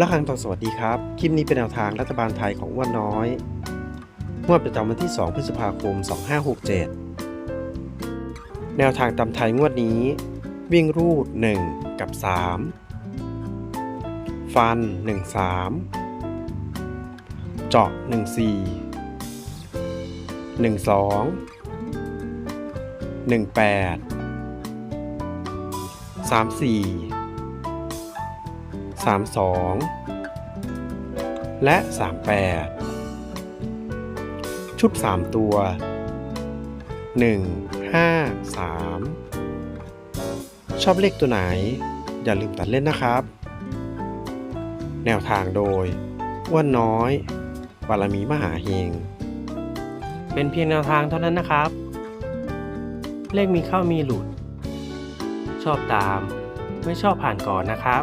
ละครั้งต่อสวัสดีครับ คลิปนี้เป็นแนวทางรัฐบาลไทยของอ้วนน้อยงวดประจำวันที่ 2 พฤษภาคม 2567 แนวทางตำไทยงวดนี้ วิ่งรูด 1 กับ 3 ฟัน 1 3 เจาะ 1 4 1 2 1 8 3 4 32 และ 38 ชุด 3 ตัว 1 5 3 ชอบเลขตัวไหน อย่าลืมตัดเล่นนะครับ แนวทางโดยอ้วนน้อยบารมีมหาเฮงเป็นเพียงแนวทางเท่านั้นนะครับ เลขมีเข้ามีหลุด ชอบตาม ไม่ชอบผ่านก่อนนะครับ